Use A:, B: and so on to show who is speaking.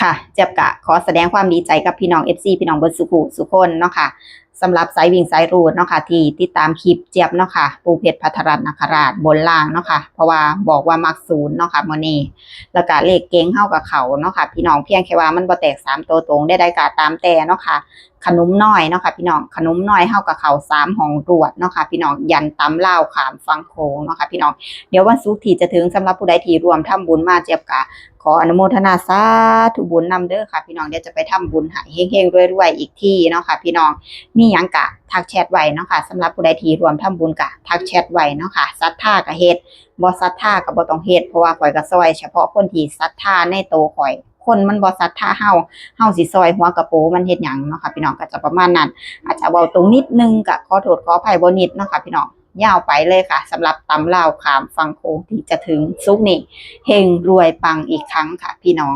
A: ค่ะเจ็บกะขอแสดงความดีใจกับพี่น้องเอฟซีพี่น้องเบิร์ดสุขุสุคนเนาะค่ะ สำหรับสายวิ่งสายรูดเนาะค่ะที่ติดตามคลิปเจี๊ยบเนาะค่ะปูเพชรพัทรัตน์นคราชบนล่างเนาะค่ะเพราะว่าบอกว่ามักศูนย์เนาะค่ะโมนีแล้วก็เลขเก่งเข้ากับเขาเนาะค่ะพี่น้องเพียงแค่ว่ามันบ่แตกสามตัวตรงได้ได้กาตามแต่เนาะค่ะขนมน้อยเนาะค่ะพี่น้องขนมน้อยเข้ากับเขาสามห้องรวดเนาะค่ะพี่น้องยันตำเล่าขามฟังโค้งเนาะค่ะพี่น้องเดี๋ยววันศุกร์ที่จะถึงสำหรับผู้ใดที่รวมทำบุญมาเจ็บกะขออนุโมทนาสาธุบุญนำเด้อค่ะ พี่น้องเดี๋ยวจะไปทำบุญหายเฮงๆรวยๆอีกที่เนาะค่ะพี่น้องมีหยังกะทักแชทไว้เนาะค่ะสำหรับผู้ใดที่รวมทำบุญกะทักแชทไว้เนาะค่ะศรัทธากับเฮ็ดบ่ศรัทธากับบ่ต้องเฮ็ดเพราะว่าข่อยก็ซอย เฉพาะคนที่ศรัทธาในโตข่อย คนมันบ่ศรัทธาเฮาเฮาสิซอยหัวกระโปมันเฮ็ดหยังเนาะค่ะพี่น้องก็จะประมาณนั้นอาจจะเว้าตรงนิดนึงก็ขอโทษขออภัยบ่นิดเนาะค่ะพี่น้องยาวไปเลยค่ะสำหรับตำลาวขามฟังโคงที่จะถึงซุกนี้เฮงรวยปังอีกครั้งค่ะพี่น้อง